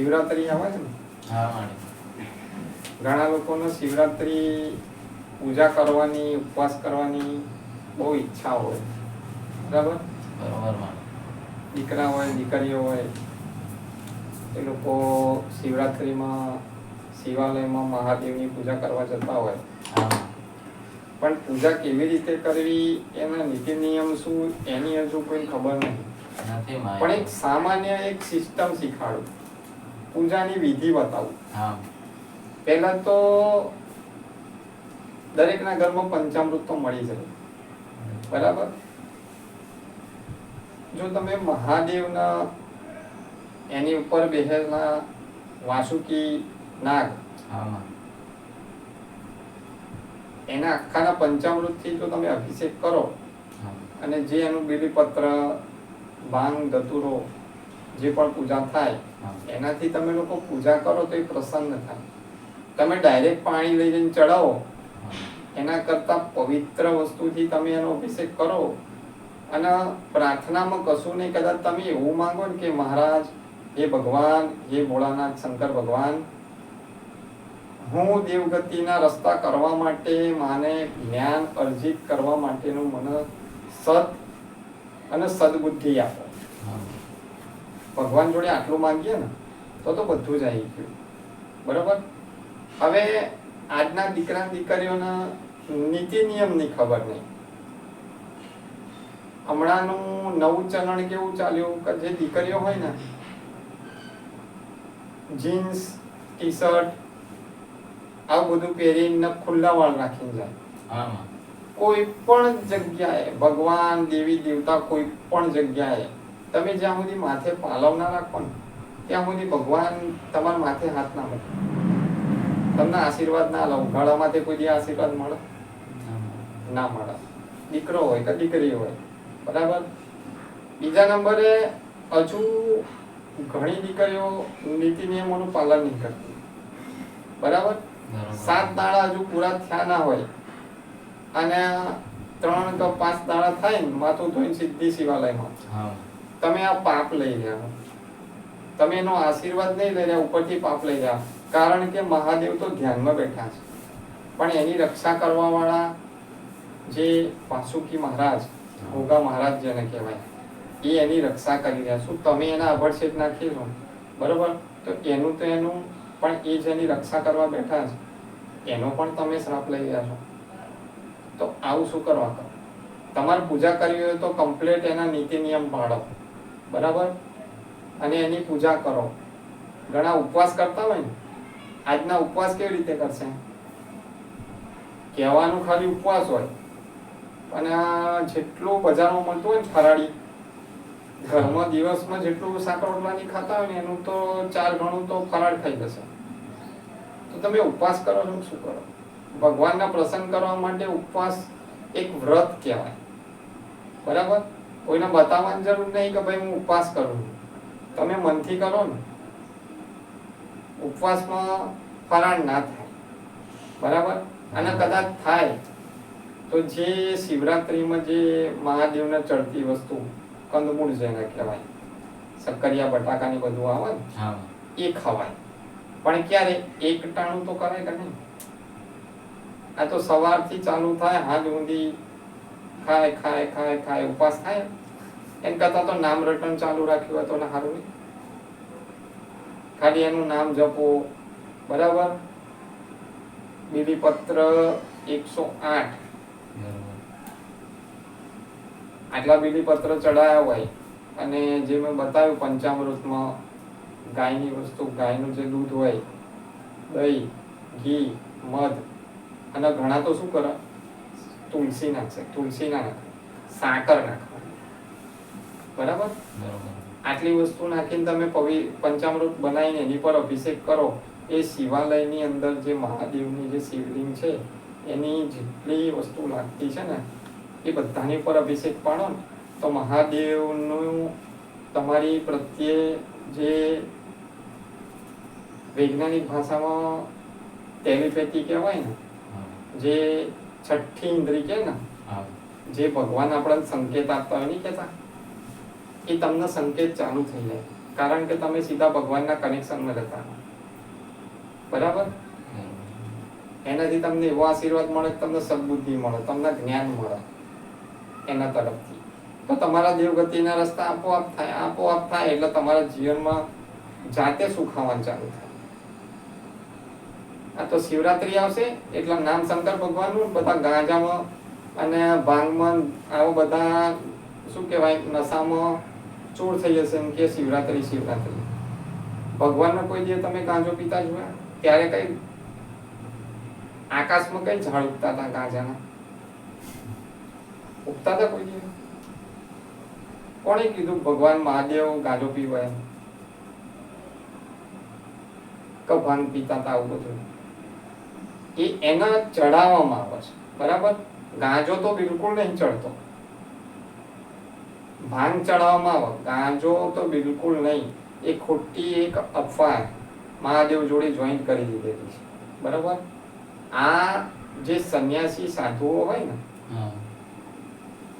શિવરાત્રી આવે છે ને? હા ઘણા લોકોને શિવરાત્રી પૂજા કરવાની ઉપવાસ કરવાની બહુ ઈચ્છા હોય. બરાબર? બરોબર દીકરા હોય દીકરીઓ હોય એ લોકો શિવરાત્રીમાં શિવાલયમાં મહાદેવની પૂજા કરવા જતા હોય. પણ પૂજા કેવી રીતે કરવી એના નીતિ નિયમ શું એની હજુ કોઈ ખબર નહીં પણ એક સામાન્ય એક સિસ્ટમ શીખાડું. પૂજાની વિધિ બતાવું. હા. પહેલા તો દરેકના ઘરમાં પંચામૃત તો મળી જાય. બરાબર? જો તમે મહાદેવના એની ઉપર બેહેલા વાસુકી નાગ હા. એના આખાના પંચામૃતથી જો તમે અભિષેક કરો અને જે એનું બીલીપત્ર ભાંગ ધતુરો જે પણ પૂજા થાય એનાથી તમે લોકો પૂજા કરો તો એ પ્રસન્ન થાય. તમે ડાયરેક્ટ પાણી લઈ જઈને ચડાવો. એના કરતાં પવિત્ર વસ્તુથી તમે એનો અભિષેક કરો. અને પ્રાર્થનામાં કશું નહીં, કદાચ તમે એવું માંગો ને કે મહારાજ, હે ભગવાન, હે ભોળાનાથ શંકર ભગવાન, હું દેવગતિના રસ્તા કરવા માટે માને જ્ઞાન અર્જિત કરવા માટેનું મને સત અને સદબુદ્ધિ આપો. ભગવાન જોડે આટલું માંગીએ ને તો તો બધું જ આવી ગયું. બરાબર? હવે આજના દીકરા દીકરીઓના નીતિ નિયમની ખબર નહીં. હમણાંનું નવું ચલણ કેવું ચાલ્યું કે જે દીકરીઓ હોય ને જીન્સ ટી શર્ટ આવું બધું પહેરીને ખુલ્લા વાળ રાખીને જાય. હા. કોઈ પણ જગ્યાએ ભગવાન દેવી દેવતા કોઈ પણ જગ્યાએ તમે જ્યાં સુધી માથે પાલવ ના રાખો ને ત્યાં સુધી ભગવાન તમારા માથે હાથ ના મૂકે. તમને આશીર્વાદ ના લો ગળામાંથી કોઈ દી આશીર્વાદ મળે? ના મળે. દીકરો હોય કે દીકરી હોય બરાબર? બીજા નંબરે હજુ ઘણી દીકરીઓ નીતિ નિયમોનું પાલન નહીં કરતી. બરાબર? સાત દાડા હજુ પૂરા થયા ના હોય. અને ત્રણ કે પાંચ દાડા થાય ને માથું ધોઈને સીધી શિવાલયમાં. તમે આ પાપ લઈ રહ્યા તમે એનો આશીર્વાદ નહીં લઈ રહ્યા ઉપરથી પાપ લઈ રહ્યા કારણ કે મહાદેવ તો ધ્યાનમાં બેઠા છે. પણ એની રક્ષા કરવા વાળા જે વાસુકી મહારાજ, ભોગા મહારાજ જેને કહેવાય, એ એની રક્ષા કરી રહ્યા શું તમે એના અભરછેદ નાખી છો બરોબર? તો એનું તો એનું, પણ એ જેની રક્ષા કરવા બેઠા છે. એનો પણ તમે શ્રાપ લઈ રહ્યા છો. તો આવું શું કરવા કરો? તમારે પૂજા કરવી હોય તો કમ્પ્લીટ એના નીતિ નિયમ પાડો બરાબર? અને એની પૂજા કરો. ઘણા ઉપવાસ કરતા હોય ને, આજના ઉપવાસ કેવી રીતે કરશે? કહેવાનું ખાલી ઉપવાસ હોય. અને જેટલું બજારમાં મળતું હોય ને ફરાળી, ઘરમાં દિવસમાં જેટલું સાકર રોટલાની ખાતા હોય ને, એનું તો ચાર ગણું તો ફરાળ થઈ જશે. તો તમે ઉપવાસ કરો છો શું કરો? ભગવાનના પ્રસન્ન કરવા માટે ઉપવાસ એક વ્રત કહેવાય. બરાબર? કોઈને બતાવવાની જરૂર નહીં કે ભાઈ હું ઉપવાસ કરું તમે મનથી કરો ને. ઉપવાસમાં ફરાળ ના થાય. બરાબર? અને કદાચ થાય તો જે શિવરાત્રિમાં જે મહાદેવને ચડતી વસ્તુ કંદમૂળ જેને કહેવાય શક્કરિયા બટાકાની બધું આવે ને એ ખવાય. પણ ક્યારે? એક ટાણું તો કરાય કે નહીં? આ તો સવારથી ચાલુ થાય હાથ ઊંધી ખાય ખાય ખાય ખાય ઉપવાસ થાય. એમ કરતા તો નામ રટણ ચાલુ રાખ્યું હોય તો સારું નહીં ખાલી એનું નામ જપો. બરાબર? બીલીપત્ર એકસો આઠ. આટલા બીલીપત્ર ચડાયા હોય. અને જે મેં બતાવ્યું પંચામૃતમાં ગાયની વસ્તુ ગાયનું જે દૂધ હોય દહીં ઘી મધ અને ઘણા તો શું કરે? તુલસી નાખશે તુલસી ના નાખવાની સાકર નાખવાની. બરાબર. આટલી વસ્તુ નાખીને તમે પવિ પંચામૃત બનાવીને એની પર અભિષેક કરો એ શિવાલયની અંદર જે મહાદેવની જે શિવલિંગ છે એની જેટલી વસ્તુ લાગતી છે ને એ બધાની પર અભિષેક પાડો ને તો મહાદેવનું તમારી પ્રત્યે જે વૈજ્ઞાનિક ભાષામાં ટેલિપેથી કહેવાય ને જે છઠ્ઠી ઇન્દ્રી કે ને? જે ભગવાન આપણને સંકેત આપતા હોય નહીં કેતા એ તમને સંકેત ચાલુ થઈ જાય. કારણ કે તમે સીધા ભગવાનના કનેક્શનમાં રહેતા. બરાબર? એનાથી તમને એવો આશીર્વાદ મળે કે તમને સદબુદ્ધિ મળે તમને જ્ઞાન મળે એના તરફથી. તો તમારા દેવગતિના રસ્તા આપોઆપ થાય આપોઆપ થાય એટલે તમારા જીવનમાં જાતે સુખાવાનું ચાલુ થાય? આ તો શિવરાત્રી આવશે, એટલે નામ શંકર ભગવાનનું બધા ગાંજામાં અને ભાંગમાં આવો બધા, શું કહેવાય, નશામાં ચૂર થઈ જશે એમ કે શિવરાત્રી શિવરાત્રી. ભગવાનનો કોઈ દિવસ તમે ગાંજો પીતા જોયા ત્યારે કઈ આકાશમાં કઈ ઝાડ ઉગતા હતા ગાંજાના? ઉગતા હતા કોઈ દિવસ? કોણે કીધું ભગવાન મહાદેવ ગાંજો પીવાય કભાન પીતા હતા આવું બધું. એ એના ચડાવવામાં આવે છે. બરાબર? ગાંજો તો બિલકુલ નહીં ચડતો ભાંગ ચડાવવામાં આવે. ગાંજો તો બિલકુલ નહીં. એ ખોટી એક અફવા મહાદેવ જોડે જોઈન્ટ કરી દીધેલી છે. બરાબર? આ જે સંન્યાસી સાધુઓ હોય ને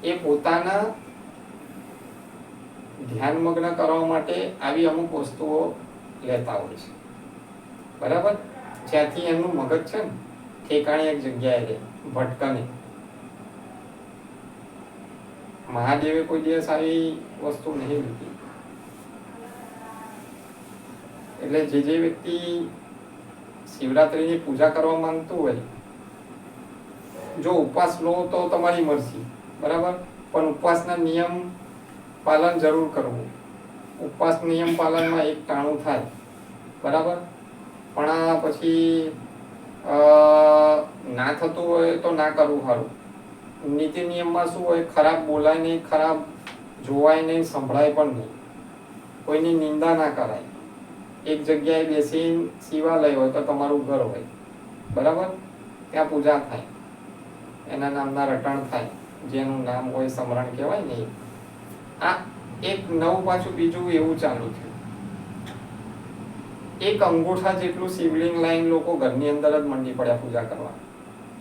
એ પોતાના ધ્યાનમગ્ન કરવા માટે આવી અમુક વસ્તુઓ લેતા હોય છે. બરાબર? જ્યાંથી એમનું મગજ છે ને ઠેકાણે એક જગ્યાએ રહે ભટકે મહાદેવે કોઈ દિવસ આવી વસ્તુ નહીં લીધી. એટલે જે જે વ્યક્તિ શિવરાત્રિની પૂજા કરવા માંગતું હોય જો ઉપવાસ લો તો તમારી મરજી બરાબર? પણ ઉપવાસના નિયમ પાલન જરૂર કરવું. ઉપવાસ નિયમ પાલનમાં એક ટાણું થાય બરાબર? પણ પછી અ, ના થતું હોય તો ના કરવું સારું. નીતિ નિયમમાં શું હોય, ખરાબ બોલાય નહીં, ખરાબ જોવાય નહીં, સંભળાય પણ નહીં. કોઈની નિંદા ના કરાય. એક જગ્યાએ બેસી શિવાલય હોય તો તમારું ઘર હોય. બરાબર? ત્યાં પૂજા થાય. એના નામના રટણ થાય. જેનું નામ હોય સમરણ કહેવાય ને. આ એક નવું પાછું બીજું એવું ચાલુ થયું. એક અંગૂઠા જેટલું શિવલિંગ લાઈન લોકો ઘરની અંદર જ મંડી પડ્યા પૂજા કરવા.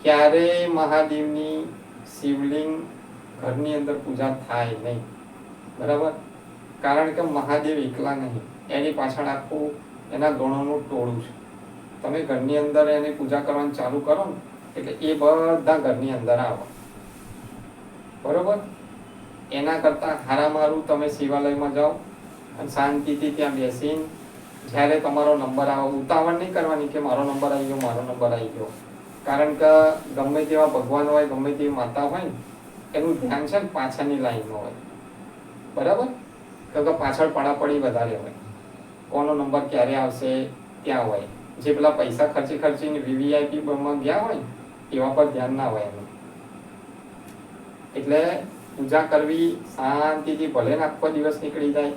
ક્યારે મહાદેવની શિવલિંગ ઘરની અંદર પૂજા થાય નહીં. બરાબર? કારણ કે મહાદેવ એકલા નહીં. એની પાછળ આખું એના ગણોનું ટોળું છે. તમે ઘરની અંદર એની પૂજા કરવાનું ચાલુ કરો ને, એટલે એ બધા ઘરની અંદર આવે. બરોબર? એના કરતાં હારામારું તમે શિવાલયમાં જાઓ અને શાંતિથી ત્યાં બેસીને જ્યારે તમારો નંબર આવે, ઉતાવળ નહીં કરવાની કે મારો નંબર આવી ગયો, મારો નંબર આવી ગયો. કારણ કે ગમે તેવા ભગવાન હોય, ગમે તેવી માતા હોય, એનું ધ્યાન છે ને પાછળની લાઈનમાં હોય. બરાબર? તો કે પાછળ પડાપડી વધારે હોય. કોનો નંબર ક્યારે આવશે ત્યાં હોય? જે પેલા પૈસા ખર્ચી ખર્ચીને વીવીઆઈપી માં ગયા હોય, એવા પર ધ્યાન ના હોય એનું. એટલે પૂજા કરવી શાંતિથી ભલે ને આખો દિવસ નીકળી જાય.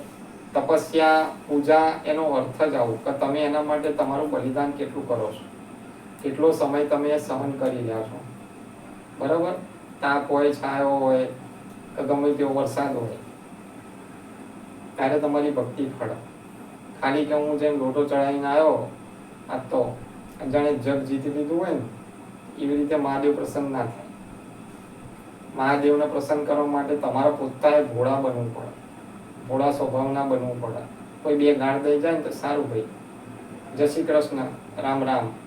તપસ્યા, પૂજા, એનો અર્થ જ આવું, કે તમે એના માટે તમારું બલિદાન કેટલું કરો છો? કેટલો સમય તમે સહન કરી રહ્યા છો? બરાબર? તાપ હોય, છાયો હોય, કે ગમે તેવો વરસાદ હોય, ત્યારે તમારી ભક્તિ ફળ ખાલી કે હું જેમ લોટો ચડાવીને આવ્યો, આ તો જાણે જગ જીતી લીધું હોય ને, એવી રીતે મહાદેવ પ્રસન્ન ના થાય. મહાદેવને પ્રસન્ન કરવા માટે તમારે પોતાએ ભોળા બનવું પડે. ભોળા સ્વભાવના બનવું પડે. કોઈ બે ગાળ દઈ જાય ને તો સારું ભાઈ. જય શ્રી કૃષ્ણ. રામ રામ.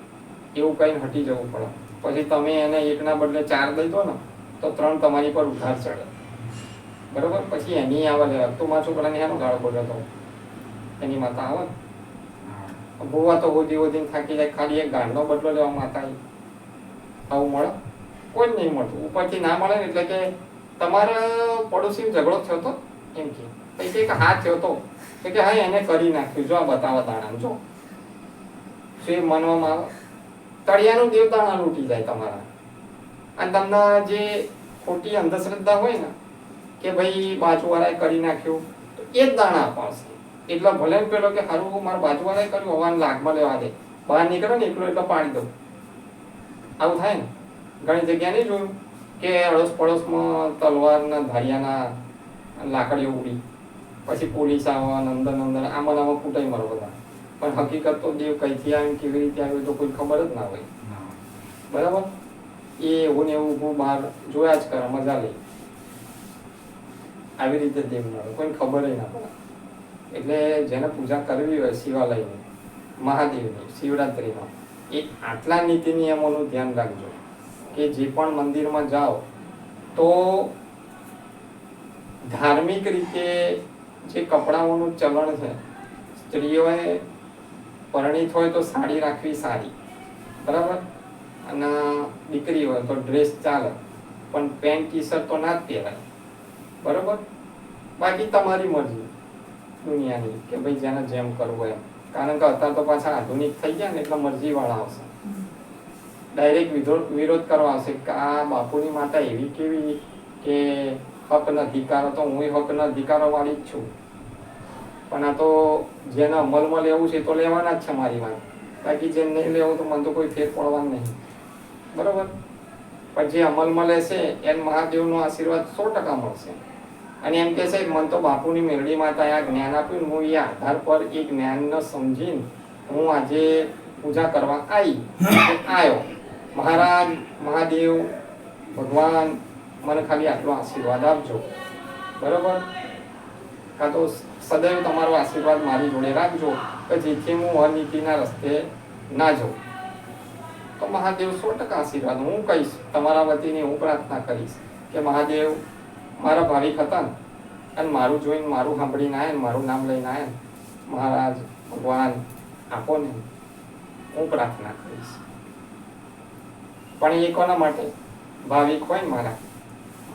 એવું કઈ હટી જવું પડે. પછી તમે એને એકના બદલે ચાર દઈ દો ને તો ત્રણ તમારી પર ઉધાર ચડે. બરોબર? પછી એની આવે લે તો માં છોકરાને એનો ગાળો બોલ્યો તો. એની માતા આવે ભૂવા તો હોધી હોધીને થાકી જાય. ખાલી એક ગાંડનો બદલો લેવા માતા આવી. મળે? કોઈ નહીં મળતું. ઉપરથી ના મળે એટલે કે તમારા પડોશી ઝઘડો થયો તો? એમ કે. પછી કે હા થયો તો? કે હા એને કરી નાખ્યું. જો આ બતાવો દાણા જો. શું એ માનવામાં આવે? તળિયાનું દેવતાણા લૂંટી જાય તમારા. અને તમને જે ખોટી અંધશ્રદ્ધા હોય ને, કે ભાઈ બાજુવાળાએ કરી નાખ્યું, તો એ જ દાણા અપાવશે. એટલે ભલે પેલો કે હારું મારા બાજુવાળાએ કર્યું હવાને લાગમાં લેવા દે. બહાર નીકળે ને, એકલો એટલો પાણી દઉં. આવું થાય ને? ઘણી જગ્યાએ નહીં જોયું કે અડોસ પડોશમાં તલવારના ધારિયાના લાકડીઓ ઉડી. પછી પોલીસ આવવા નંદર નંદર આમાં આમાં કૂટાઈ મારો બધા. પણ હકીકત તો દેવ કઈથી આવ્યું કેવી રીતે આવ્યો તો કોઈ ખબર જ ના હોય. બરાબર? એ એવું ને એવું હું બહાર જોયા જ કરે મજા લે. આવી રીતે દેવ મળે કોઈને ખબર ના પડે. એટલે જેને પૂજા કરવી હોય શિવાલયની મહાદેવની શિવરાત્રિમાં એ આટલા નીતિ નિયમોનું ધ્યાન રાખજો કે જે પણ મંદિરમાં જાઓ તો ધાર્મિક રીતે જે કપડાઓનું ચલણ છે સ્ત્રીઓએ પરણિત હોય તો સાડી રાખવી સારી. બરાબર? અને દીકરી હોય તો ડ્રેસ ચાલે. પણ પેન્ટ ટી શર્ટ તો ના જ પહેરાય. બરાબર? બાકી તમારી મરજી. દુનિયાની, કે ભાઈ જેને જેમ કરવું એમ. કારણ કે અત્યારે તો પાછા આધુનિક થઈ ગયા ને, એટલે મરજીવાળા આવશે. ડાયરેક્ટ વિરોધ વિરોધ કરવા આવશે કે આ બાપુની માતા એવી કેવી કે હક ન અધિકારો તો હું હક ન અધિકારો વાળી જ છું. પણ આ તો જેને અમલમાં લેવું છે તો લેવાના જ છે મારી વાત. બાકી જે નહીં લેવું તો મને તો કોઈ ફેર પડવાનું નહીં. બરાબર? પણ જે અમલમાં લેશે એને મહાદેવનો આશીર્વાદ સો ટકા મળશે. અને એમ કહેશે મને તો બાપુની મેરડી માતાએ આ જ્ઞાન આપ્યું હું એ આધાર પર એ જ્ઞાનને સમજીને હું આજે પૂજા કરવા આવી આવ્યો મહારાજ, મહાદેવ, ભગવાન, મને ખાલી આટલો આશીર્વાદ આપજો. બરોબર? કાં તો સદૈવ તમારો આશીર્વાદ મારી જોડે રાખજો કે જેથી હું અનીતિના રસ્તે ના જાઉં. તો મહાદેવ સો ટકા આશીર્વાદ હું કહીશ, તમારા વતીની હું પ્રાર્થના કરીશ કે મહાદેવ, મારા ભાવિક હતા અને મારું જોઈને મારું સાંભળીને આવે મારું નામ લઈને આવ્યા મહારાજ, ભગવાન આપો ને હું પ્રાર્થના કરીશ. પણ એ કોના માટે? ભાવિક હોય મારા.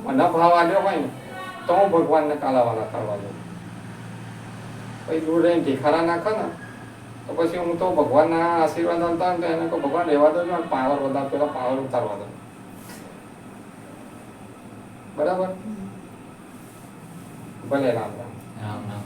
મને ભાવ આવ્યો હોય ને, તો હું ભગવાનને કાલાવાલા કરવા દઉં પછી દૂર રહીને ભેખારા નાખે ને, તો પછી હું તો ભગવાનના આશીર્વાદ આવતા ને એને કહું, ભગવાન, રહેવા દો ને પાવર વધાર, પેલા પાવર ઉતારવા દો. બરાબર? ભલે રામ રામ. રામ રામ.